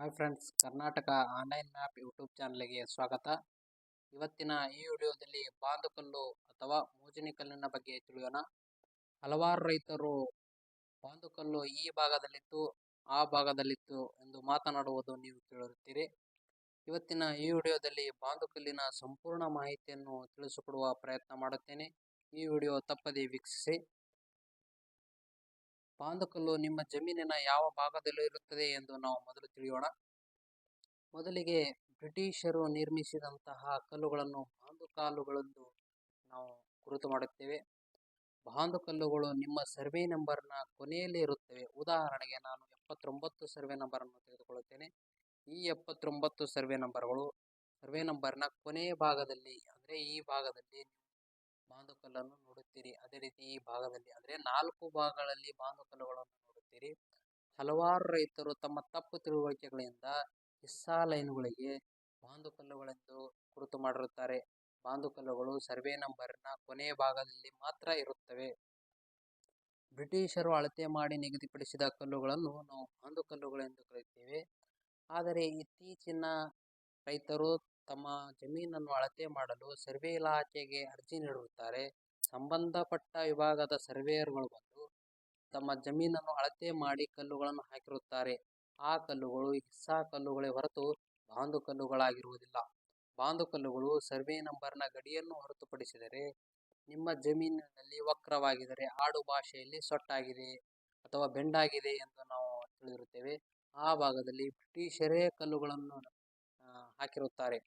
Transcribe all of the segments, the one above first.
Hi friends, Karnataka online map YouTube ಚಾನಲ್ಗೆ ಸ್ವಾಗತ. ಇವತ್ತಿನ ಈ ವಿಡಿಯೋದಲ್ಲಿ ಬಾಂದುಕಲ್ಲು ಅಥವಾ ಮೋಜಿನಿ ಕಲ್ಲಿನ ಬಗ್ಗೆ ತಿಳಿಯೋಣ. ಹಲವಾರು ರೈತರು ಬಾಂದುಕಲ್ಲು ಈ ಭಾಗದಲ್ಲಿತ್ತು, ಆ ಭಾಗದಲ್ಲಿತ್ತು ಎಂದು ಮಾತನಾಡುವುದು ನೀವು ಕೇಳಿರುತ್ತೀರಿ. ಇವತ್ತಿನ ಈ ವಿಡಿಯೋದಲ್ಲಿ ಬಾಂದುಕಲ್ಲಿನ ಸಂಪೂರ್ಣ ಮಾಹಿತಿಯನ್ನು ತಿಳಿಸಿಕೊಡುವ ಪ್ರಯತ್ನ ಮಾಡುತ್ತೇನೆ. ಈ ವಿಡಿಯೋ ತಪ್ಪದೇ ವೀಕ್ಷಿಸಿ. ಬಾಂದುಕಲ್ಲು ನಿಮ್ಮ ಜಮೀನಿನ ಯಾವ ಭಾಗದಲ್ಲಿ ಇರುತ್ತದೆ ಎಂದು ನಾವು ಮೊದಲು ತಿಳಿಯೋಣ. ಮೊದಲಿಗೆ ಬ್ರಿಟಿಷರು ನಿರ್ಮಿಸಿದಂತಹ ಕಲ್ಲುಗಳನ್ನು ಬಾಂದುಕಾಲುಗಳೆಂದು ನಾವು ಗುರುತು ಮಾಡುತ್ತೇವೆ. ಬಾಂದುಕಲ್ಲುಗಳು ನಿಮ್ಮ ಸರ್ವೆ ನಂಬರ್ನ ಕೊನೆಯಲ್ಲಿ ಇರುತ್ತವೆ. ಉದಾಹರಣೆಗೆ ನಾನು ಎಪ್ಪತ್ತೊಂಬತ್ತು ಸರ್ವೆ ನಂಬರನ್ನು ತೆಗೆದುಕೊಳ್ಳುತ್ತೇನೆ. ಈ ಎಪ್ಪತ್ತೊಂಬತ್ತು ಸರ್ವೆ ನಂಬರ್ಗಳು ಸರ್ವೆ ನಂಬರ್ನ ಕೊನೆಯ ಭಾಗದಲ್ಲಿ, ಅಂದರೆ ಈ ಭಾಗದಲ್ಲಿ ಬಾಂದುಕಲ್ಲನ್ನು ನೋಡುತ್ತೀರಿ. ಅದೇ ರೀತಿ ಈ ಭಾಗದಲ್ಲಿ ಅಂದರೆ ನಾಲ್ಕು ಭಾಗಗಳಲ್ಲಿ ಬಾಂದುಕಲ್ಲುಗಳನ್ನು ನೋಡುತ್ತೀರಿ. ಹಲವಾರು ರೈತರು ತಮ್ಮ ತಪ್ಪು ತಿಳುವಳಿಕೆಗಳಿಂದ ಹಿಸ್ಸಾ ಲೈನ್ಗಳಿಗೆ ಬಾಂದುಕಲ್ಲುಗಳೆಂದು ಗುರುತು ಮಾಡಿರುತ್ತಾರೆ. ಬಾಂದುಕಲ್ಲುಗಳು ಸರ್ವೆ ನಂಬರ್ನ ಕೊನೆಯ ಭಾಗದಲ್ಲಿ ಮಾತ್ರ ಇರುತ್ತವೆ. ಬ್ರಿಟಿಷರು ಅಳತೆ ಮಾಡಿ ನಿಗದಿಪಡಿಸಿದ ಕಲ್ಲುಗಳನ್ನು ನಾವು ಬಾಂದುಕಲ್ಲುಗಳೆಂದು ಕರೆಯುತ್ತೇವೆ. ಆದರೆ ಇತ್ತೀಚಿನ ರೈತರು ತಮ್ಮ ಜಮೀನನ್ನು ಅಳತೆ ಮಾಡಲು ಸರ್ವೆ ಇಲಾಖೆಗೆ ಅರ್ಜಿ ನೀಡಿರುತ್ತಾರೆ ಸಂಬಂಧಪಟ್ಟ ವಿಭಾಗದ ಸರ್ವೇಯರ್ಗಳು ಬಂದು ತಮ್ಮ ಜಮೀನನ್ನು ಅಳತೆ ಮಾಡಿ ಕಲ್ಲುಗಳನ್ನು ಹಾಕಿರುತ್ತಾರೆ. ಆ ಕಲ್ಲುಗಳು ಹಿಸ್ಸಾ ಕಲ್ಲುಗಳೇ ಹೊರತು ಬಾಂದು ಕಲ್ಲುಗಳಾಗಿರುವುದಿಲ್ಲ. ಬಾಂದು ಕಲ್ಲುಗಳು ಸರ್ವೆ ನಂಬರ್ನ ಗಡಿಯನ್ನು ಹೊರತುಪಡಿಸಿದರೆ ನಿಮ್ಮ ಜಮೀನಿನಲ್ಲಿ ವಕ್ರವಾಗಿದರೆ ಆಡು ಭಾಷೆಯಲ್ಲಿ ಸೊಟ್ಟಾಗಿದೆ ಅಥವಾ ಬೆಂಡಾಗಿದೆ ಎಂದು ನಾವು ತಿಳಿದಿರುತ್ತೇವೆ. ಆ ಭಾಗದಲ್ಲಿ ಬ್ರಿಟಿಷರೇ ಕಲ್ಲುಗಳನ್ನು ಹಾಕಿರುತ್ತಾರೆ.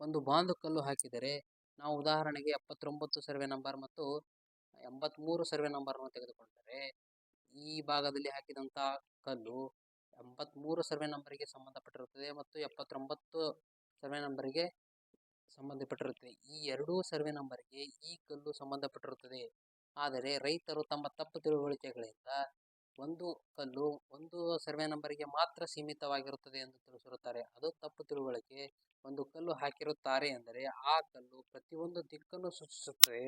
ಒಂದು ಬಾಂದು ಕಲ್ಲು ಹಾಕಿದರೆ ನಾವು ಉದಾಹರಣೆಗೆ ಎಪ್ಪತ್ತೊಂಬತ್ತು ಸರ್ವೆ ನಂಬರ್ ಮತ್ತು ಎಂಬತ್ತ್ಮೂರು ಸರ್ವೆ ನಂಬರನ್ನು ತೆಗೆದುಕೊಂಡರೆ ಈ ಭಾಗದಲ್ಲಿ ಹಾಕಿದಂಥ ಕಲ್ಲು ಎಂಬತ್ತ್ಮೂರು ಸರ್ವೆ ನಂಬರಿಗೆ ಸಂಬಂಧಪಟ್ಟಿರುತ್ತದೆ ಮತ್ತು ಎಪ್ಪತ್ತೊಂಬತ್ತು ಸರ್ವೆ ನಂಬರಿಗೆ ಸಂಬಂಧಪಟ್ಟಿರುತ್ತದೆ. ಈ ಎರಡೂ ಸರ್ವೆ ನಂಬರ್ಗೆ ಈ ಕಲ್ಲು ಸಂಬಂಧಪಟ್ಟಿರುತ್ತದೆ. ಆದರೆ ರೈತರು ತಮ್ಮ ತಪ್ಪು ತಿಳುವಳಿಕೆಗಳಿಂದ ಒಂದು ಕಲ್ಲು ಒಂದು ಸರ್ವೆ ನಂಬರಿಗೆ ಮಾತ್ರ ಸೀಮಿತವಾಗಿರುತ್ತದೆ ಎಂದು ತಿಳಿಸಿರುತ್ತಾರೆ. ಅದು ತಪ್ಪು ತಿಳುವಳಿಕೆ. ಒಂದು ಕಲ್ಲು ಹಾಕಿರುತ್ತಾರೆ ಎಂದರೆ ಆ ಕಲ್ಲು ಪ್ರತಿಯೊಂದು ದಿಕ್ಕನ್ನು ಸೂಚಿಸುತ್ತದೆ.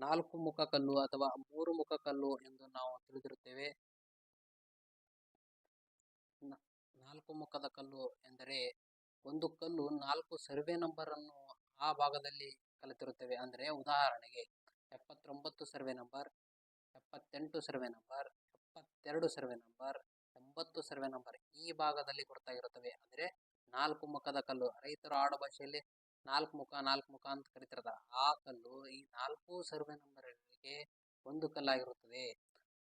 ನಾಲ್ಕು ಮುಖ ಕಲ್ಲು ಅಥವಾ ಮೂರು ಮುಖ ಕಲ್ಲು ಎಂದು ನಾವು ತಿಳಿದಿರುತ್ತೇವೆ. ನಾಲ್ಕು ಮುಖದ ಕಲ್ಲು ಎಂದರೆ ಒಂದು ಕಲ್ಲು ನಾಲ್ಕು ಸರ್ವೆ ನಂಬರನ್ನು ಆ ಭಾಗದಲ್ಲಿ ಕಲಿತಿರುತ್ತೇವೆ. ಅಂದರೆ ಉದಾಹರಣೆಗೆ ಎಪ್ಪತ್ತೊಂಬತ್ತು ಸರ್ವೆ ನಂಬರ್, ಎಪ್ಪತ್ತೆಂಟು ಸರ್ವೆ ನಂಬರ್ ಎಪ್ಪತ್ತೆರಡು ಸರ್ವೆ ನಂಬರ್, ಎಂಬತ್ತು ಸರ್ವೆ ನಂಬರ್ ಈ ಭಾಗದಲ್ಲಿ ಗುರುತಾಗಿರುತ್ತವೆ ಅಂದರೆ ನಾಲ್ಕು ಮುಖದ ಕಲ್ಲು. ರೈತರು ಆಡು ಭಾಷೆಯಲ್ಲಿ ನಾಲ್ಕು ಮುಖ ನಾಲ್ಕು ಮುಖ ಅಂತ ಕರಿತಿರ್ತಾರೆ. ಆ ಕಲ್ಲು ಈ ನಾಲ್ಕು ಸರ್ವೆ ನಂಬರ್ಗಳಿಗೆ ಒಂದು ಕಲ್ಲಾಗಿರುತ್ತದೆ.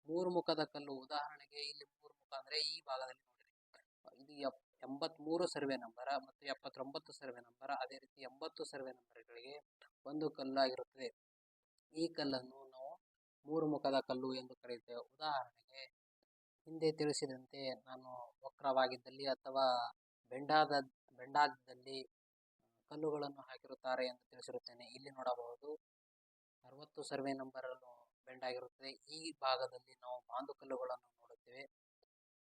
ಮೂರು ಮುಖದ ಕಲ್ಲು. ಉದಾಹರಣೆಗೆ ಇಲ್ಲಿ ಮೂರು ಮುಖ ಅಂದರೆ ಈ ಭಾಗದಲ್ಲಿ ನೋಡಿರಿ. ಇದು ಎಪ್ ಎಂಬತ್ತ್ಮೂರು ಸರ್ವೆ ನಂಬರ ಮತ್ತು ಎಪ್ಪತ್ತೊಂಬತ್ತು ಸರ್ವೆ ನಂಬರ. ಅದೇ ರೀತಿ ಎಂಬತ್ತು ಸರ್ವೆ ನಂಬರ್ಗಳಿಗೆ ಒಂದು ಕಲ್ಲಾಗಿರುತ್ತದೆ. ಈ ಕಲ್ಲನ್ನು ಮೂರು ಮುಖದ ಕಲ್ಲು ಎಂದು ಕರೆಯುತ್ತೇವೆ. ಉದಾಹರಣೆಗೆ, ಹಿಂದೆ ತಿಳಿಸಿದಂತೆ ನಾನು ವಕ್ರವಾಗಿದ್ದಲ್ಲಿ ಅಥವಾ ಬೆಂಡಾದ ಬೆಂಡಾದಲ್ಲಿ ಕಲ್ಲುಗಳನ್ನು ಹಾಕಿರುತ್ತಾರೆ ಎಂದು ತಿಳಿಸಿರುತ್ತೇನೆ. ಇಲ್ಲಿ ನೋಡಬಹುದು, ಅರವತ್ತು ಸರ್ವೆ ನಂಬರನ್ನು ಬೆಂಡಾಗಿರುತ್ತದೆ. ಈ ಭಾಗದಲ್ಲಿ ನಾವು ಬಾಂದು ಕಲ್ಲುಗಳನ್ನು ನೋಡುತ್ತೇವೆ.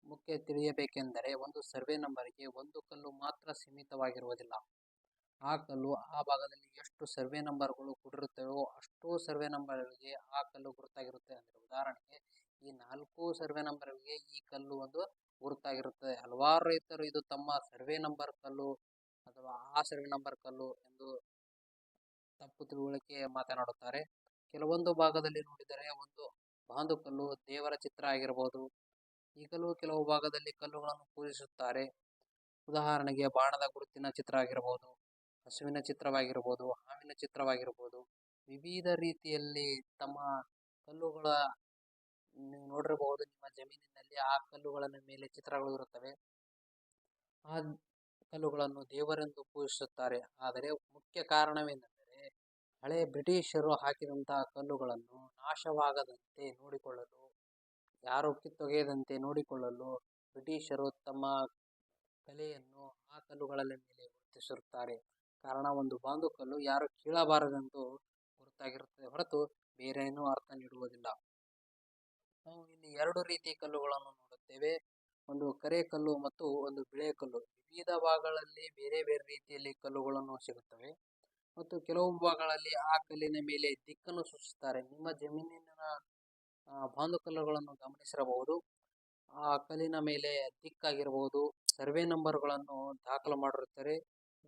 ಮುಖ್ಯ ತಿಳಿಯಬೇಕೆಂದರೆ, ಒಂದು ಸರ್ವೆ ನಂಬರಿಗೆ ಒಂದು ಕಲ್ಲು ಮಾತ್ರ ಸೀಮಿತವಾಗಿರುವುದಿಲ್ಲ. ಆ ಕಲ್ಲು ಆ ಭಾಗದಲ್ಲಿ ಎಷ್ಟು ಸರ್ವೆ ನಂಬರ್ಗಳು ಕೊಟ್ಟಿರುತ್ತವೆಯೋ ಅಷ್ಟು ಸರ್ವೆ ನಂಬರ್ಗಳಿಗೆ ಆ ಕಲ್ಲು ಗುರುತಾಗಿರುತ್ತೆ. ಅಂದರೆ ಉದಾಹರಣೆಗೆ ಈ ನಾಲ್ಕು ಸರ್ವೆ ನಂಬರ್ಗಳಿಗೆ ಈ ಕಲ್ಲು ಒಂದು ಗುರುತಾಗಿರುತ್ತದೆ ಹಲವಾರು ರೈತರು ಇದು ತಮ್ಮ ಸರ್ವೆ ನಂಬರ್ ಕಲ್ಲು ಅಥವಾ ಆ ಸರ್ವೆ ನಂಬರ್ ಕಲ್ಲು ಎಂದು ತಪ್ಪು ತಿಳುವಳಿಕೆ ಮಾತನಾಡುತ್ತಾರೆ. ಕೆಲವೊಂದು ಭಾಗದಲ್ಲಿ ನೋಡಿದರೆ ಒಂದು ಬಾಂದು ಕಲ್ಲು ದೇವರ ಚಿತ್ರ ಆಗಿರಬಹುದು ಈಗಲೂ ಕೆಲವು ಭಾಗದಲ್ಲಿ ಕಲ್ಲುಗಳನ್ನು ಪೂಜಿಸುತ್ತಾರೆ. ಉದಾಹರಣೆಗೆ ಬಾಣದ ಗುರುತಿನ ಚಿತ್ರ ಆಗಿರಬಹುದು ಹಸುವಿನ ಚಿತ್ರವಾಗಿರ್ಬೋದು, ಹಾವಿನ ಚಿತ್ರವಾಗಿರ್ಬೋದು, ವಿವಿಧ ರೀತಿಯಲ್ಲಿ ತಮ್ಮ ಕಲ್ಲುಗಳ ನೀವು ನೋಡಿರಬಹುದು, ನಿಮ್ಮ ಜಮೀನಿನಲ್ಲಿ ಆ ಕಲ್ಲುಗಳ ಮೇಲೆ ಚಿತ್ರಗಳು ಇರುತ್ತವೆ. ಆ ಕಲ್ಲುಗಳನ್ನು ದೇವರೆಂದು ಪೂಜಿಸುತ್ತಾರೆ. ಆದರೆ ಮುಖ್ಯ ಕಾರಣವೇನೆಂದರೆ ಹಳೆ ಬ್ರಿಟಿಷರು ಹಾಕಿದಂತಹ ಕಲ್ಲುಗಳನ್ನು ನಾಶವಾಗದಂತೆ ನೋಡಿಕೊಳ್ಳಲು, ಯಾರು ಕಿತ್ತೊಗೆಯದಂತೆ ನೋಡಿಕೊಳ್ಳಲು ಬ್ರಿಟಿಷರು ತಮ್ಮ ಕಲೆಯನ್ನು ಆ ಕಲ್ಲುಗಳ ಮೇಲೆ ಗುರುತಿಸಿರುತ್ತಾರೆ. ಕಾರಣ ಒಂದು ಬಾಂದು ಕಲ್ಲು ಯಾರು ಕೀಳಬಾರದೆಂದು ಗುರುತಾಗಿರುತ್ತದೆ ಹೊರತು ಬೇರೇನೂ ಅರ್ಥ ನೀಡುವುದಿಲ್ಲ. ನಾವು ಇಲ್ಲಿ ಎರಡು ರೀತಿಯ ಕಲ್ಲುಗಳನ್ನು ನೋಡುತ್ತೇವೆ. ಒಂದು ಕರೆ ಕಲ್ಲು ಮತ್ತು ಒಂದು ಬಿಳೆ ಕಲ್ಲು. ವಿವಿಧ ಭಾಗಗಳಲ್ಲಿ ಬೇರೆ ಬೇರೆ ರೀತಿಯಲ್ಲಿ ಕಲ್ಲುಗಳನ್ನು ಸಿಗುತ್ತವೆ. ಮತ್ತು ಕೆಲವು ಭಾಗಗಳಲ್ಲಿ ಆ ಕಲ್ಲಿನ ಮೇಲೆ ದಿಕ್ಕನ್ನು ಸೂಚಿಸುತ್ತಾರೆ. ನಿಮ್ಮ ಜಮೀನಿನ ಬಾಂದು ಕಲ್ಲುಗಳನ್ನು ಗಮನಿಸಿರಬಹುದು. ಆ ಕಲ್ಲಿನ ಮೇಲೆ ದಿಕ್ಕಾಗಿರಬಹುದು. ಸರ್ವೆ ನಂಬರ್ಗಳನ್ನು ದಾಖಲು ಮಾಡಿರುತ್ತಾರೆ.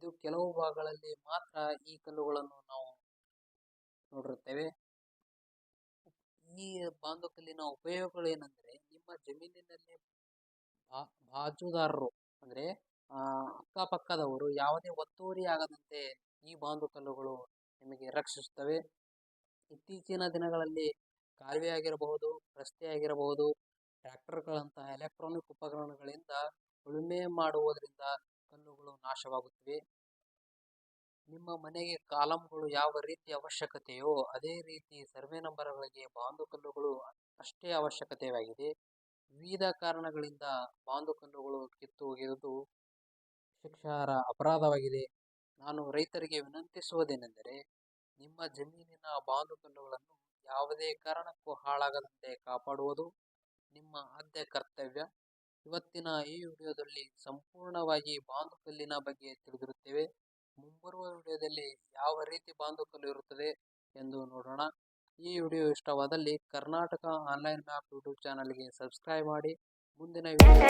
ಇದು ಕೆಲವು ಭಾಗಗಳಲ್ಲಿ ಮಾತ್ರ ಈ ಕಲ್ಲುಗಳನ್ನು ನಾವು ನೋಡಿರುತ್ತೇವೆ. ಈ ಬಾಂಧುಕಲ್ಲಿನ ಉಪಯೋಗಗಳು ಏನಂದ್ರೆ ನಿಮ್ಮ ಜಮೀನಿನಲ್ಲಿ ಬಾಜುದಾರರು ಅಂದ್ರೆ ಅಕ್ಕಪಕ್ಕದವರು ಯಾವುದೇ ಒತ್ತುವರಿ ಆಗದಂತೆ ಈ ಬಾಂಧುಕಲ್ಲುಗಳು ನಿಮಗೆ ರಕ್ಷಿಸುತ್ತವೆ. ಇತ್ತೀಚಿನ ದಿನಗಳಲ್ಲಿ ಕಾಲುವೆ ಆಗಿರಬಹುದು, ರಸ್ತೆ ಆಗಿರಬಹುದು, ಟ್ರ್ಯಾಕ್ಟರ್ಗಳಂತಹ ಎಲೆಕ್ಟ್ರಾನಿಕ್ ಉಪಕರಣಗಳಿಂದ ಉಳುಮೆ ಮಾಡುವುದರಿಂದ ಕಲ್ಲುಗಳು ನಾಶವಾಗುತ್ತಿವೆ. ನಿಮ್ಮ ಮನೆಗೆ ಕಾಲಂಗಳು ಯಾವ ರೀತಿ ಅವಶ್ಯಕತೆಯೋ ಅದೇ ರೀತಿ ಸರ್ವೆ ನಂಬರ್ಗಳಿಗೆ ಬಾಂಧುಕಲ್ಲುಗಳು ಅಷ್ಟೇ ಅವಶ್ಯಕತೆಯಾಗಿದೆ. ವಿವಿಧ ಕಾರಣಗಳಿಂದ ಬಾಂಧುಕಲ್ಲುಗಳು ಕಿತ್ತು ಹೋಗಿರುವುದು ಶಿಕ್ಷಾರ ಅಪರಾಧವಾಗಿದೆ. ನಾನು ರೈತರಿಗೆ ವಿನಂತಿಸುವುದೇನೆಂದರೆ, ನಿಮ್ಮ ಜಮೀನಿನ ಬಾಂಧುಕಲ್ಲುಗಳನ್ನು ಯಾವುದೇ ಕಾರಣಕ್ಕೂ ಹಾಳಾಗದಂತೆ ಕಾಪಾಡುವುದು ನಿಮ್ಮ ಆದ್ಯ ಕರ್ತವ್ಯ. ಇವತ್ತಿನ ಈ ವಿಡಿಯೋದಲ್ಲಿ ಸಂಪೂರ್ಣವಾಗಿ ಬಾಂಧುಕಲ್ಲಿನ ಬಗ್ಗೆ ತಿಳಿದಿರುತ್ತೇವೆ. ಮುಂಬರುವ ವಿಡಿಯೋದಲ್ಲಿ ಯಾವ ರೀತಿ ಬಾಂಧುಕಲ್ಲು ಇರುತ್ತದೆ ಎಂದು ನೋಡೋಣ. ಈ ವಿಡಿಯೋ ಇಷ್ಟವಾದಲ್ಲಿ ಕರ್ನಾಟಕ ಆನ್ಲೈನ್ ಮ್ಯಾಪ್ ಯೂಟ್ಯೂಬ್ ಚಾನಲ್ಗೆ ಸಬ್ಸ್ಕ್ರೈಬ್ ಮಾಡಿ. ಮುಂದಿನ ವಿಡಿಯೋ